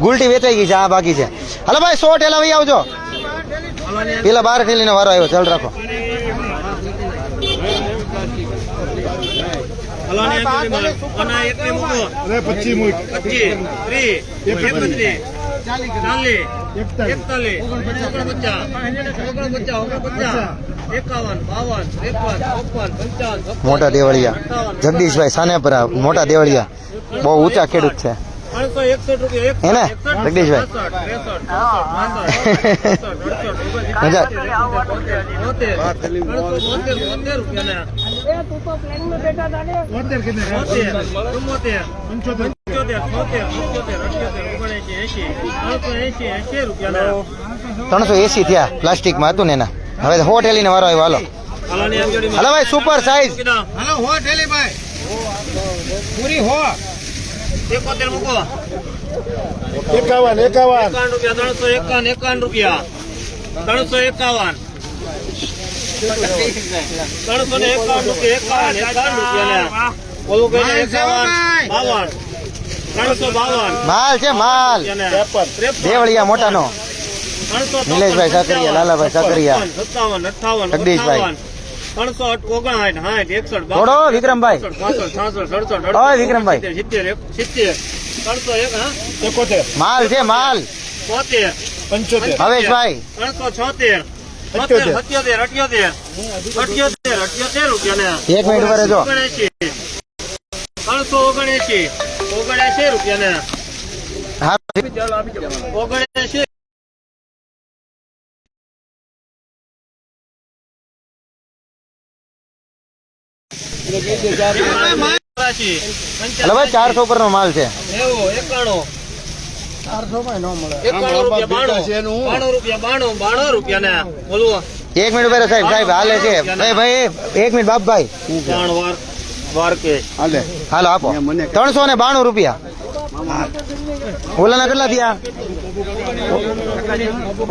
ગુલટી વેચાઈ ગઈ છે આ બાકી છે. હાલો ભાઈ સો ઠેલા ભાઈ આવજો. પેલા બાર ઠેલીનો વારો આવ્યો ચાલ રાખો. મોટા દેવળિયા. જગદીશભાઈ સાનેપરા મોટા દેવળિયા. બહુ ઊંચા ખેડૂત છે. ત્રણસો એકસઠ રૂપિયા ત્રણસો એસી થયા પ્લાસ્ટિકમાં હતું ને. એના. હવે હો ટેલી ને વારો આવ્યો હાલો. હલો હાલો ભાઈ સુપર સાઈઝ હાલો હો ટેલી ભાઈ. પૂરી હો. એકોતેર મૂકો. એકાવન એકાવન. એકાવન રૂપિયા ત્રણસો એકાવન એકાવન રૂપિયા. ત્રણસો એકાવન. ત્રણસો ને એકાવન રૂપિયા એકાવન એકાવન રૂપિયા ઓલું એકાવન. બાવન. ત્રણસો બાવન. માલ છે માલ. દેવળિયા મોટાનો. ત્રણસો નિલેશભાઈ સાકરિયા, લાલાભાઈ સાકરિયા. સત્તાવન અઠાવન જગદીશભાઈ. ત્રણસો ઓગણસાઠ સાઠ એકસઠ થોડો વિક્રમભાઈ. પાસઠ છાસઠ સડસઠ ઓય વિક્રમભાઈ. સિત્તેર સિત્તેર ત્રણસો એક હા? એકોતેર. માલ છે માલ. પંચોતેર. હવેશભાઈ. ત્રણસો છોતેર. અઠ્યોતેર. અઠ્યોતેર અઠ્યોતેર. અઠ્યોતેર અઠ્યોતેર રૂપિયા એક મિનિટ ઊભા રહેજો. ત્રણસો ઓગણએંશી. ઓગણએંશી રૂપિયા ને. હા. ભાઈ ચારસો ઉપર નો માલ છે એક મિનિટ ઊભા સાહેબ સાહેબ હાલે છે. ભાઈ ભાઈ એક મિનિટ વાર કે. હાલે. હાલો આપો. ત્રણસો ને બાણું રૂપિયા. ઓલાના કેટલા થયા?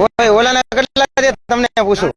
ઓય, ઓલાના કેટલા થયા? તમને પૂછું.